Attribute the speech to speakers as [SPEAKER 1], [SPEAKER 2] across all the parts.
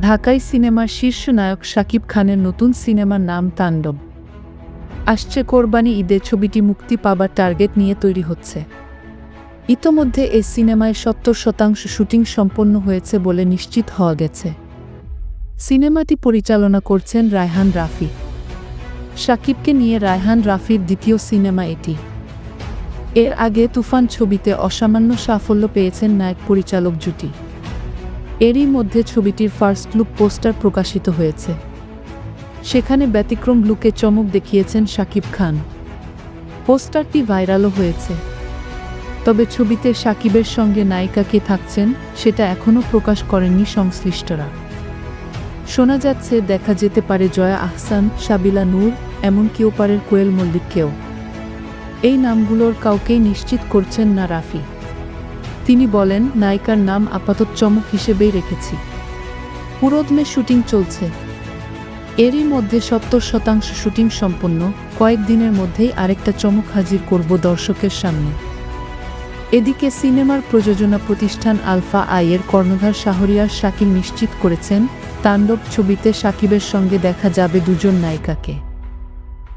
[SPEAKER 1] ঢাকাই সিনেমার শীর্ষ নায়ক শাকিব খানের নতুন সিনেমার নাম তাণ্ডব। আসছে কোরবানি ঈদে ছবিটি মুক্তি পাবার টার্গেট নিয়ে তৈরি হচ্ছে। ইতোমধ্যে এই সিনেমায় সত্তর শতাংশ শুটিং সম্পন্ন হয়েছে বলে নিশ্চিত হওয়া গেছে। সিনেমাটি পরিচালনা করছেন রায়হান রাফি। শাকিবকে নিয়ে রায়হান রাফির দ্বিতীয় সিনেমা এটি। এর আগে তুফান ছবিতে অসামান্য সাফল্য পেয়েছেন নায়ক পরিচালক জুটি। এরই মধ্যে ছবিটির ফার্স্ট লুক পোস্টার প্রকাশিত হয়েছে। সেখানে ব্যতিক্রম লুকে চমক দেখিয়েছেন শাকিব খান। পোস্টারটি ভাইরালও হয়েছে। তবে ছবিতে শাকিবের সঙ্গে নায়িকা কে থাকছেন, সেটা এখনও প্রকাশ করেননি সংশ্লিষ্টরা। শোনা যাচ্ছে, দেখা যেতে পারে জয়া আহসান, সাবিলা নূর, এমনকি ওপারের কোয়েল মল্লিককেও। এই নামগুলোর কাউকেই নিশ্চিত করছেন না রাফি। তিনি বলেন, নায়িকার নাম আপাতত চমক হিসেবেই রেখেছি। পুরোদমে শুটিং চলছে। এরই মধ্যে সত্তর শতাংশ শুটিং সম্পন্ন। কয়েকদিনের মধ্যেই আরেকটা চমক হাজির করব দর্শকের সামনে। এদিকে সিনেমার প্রযোজনা প্রতিষ্ঠান আলফা আইয়ের কর্ণধার শাহরিয়ার শাকিব নিশ্চিত করেছেন, তাণ্ডব ছবিতে শাকিবের সঙ্গে দেখা যাবে দুজন নায়িকাকে।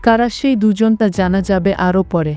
[SPEAKER 1] কারা সেই দুজন তা জানা যাবে আরও পরে।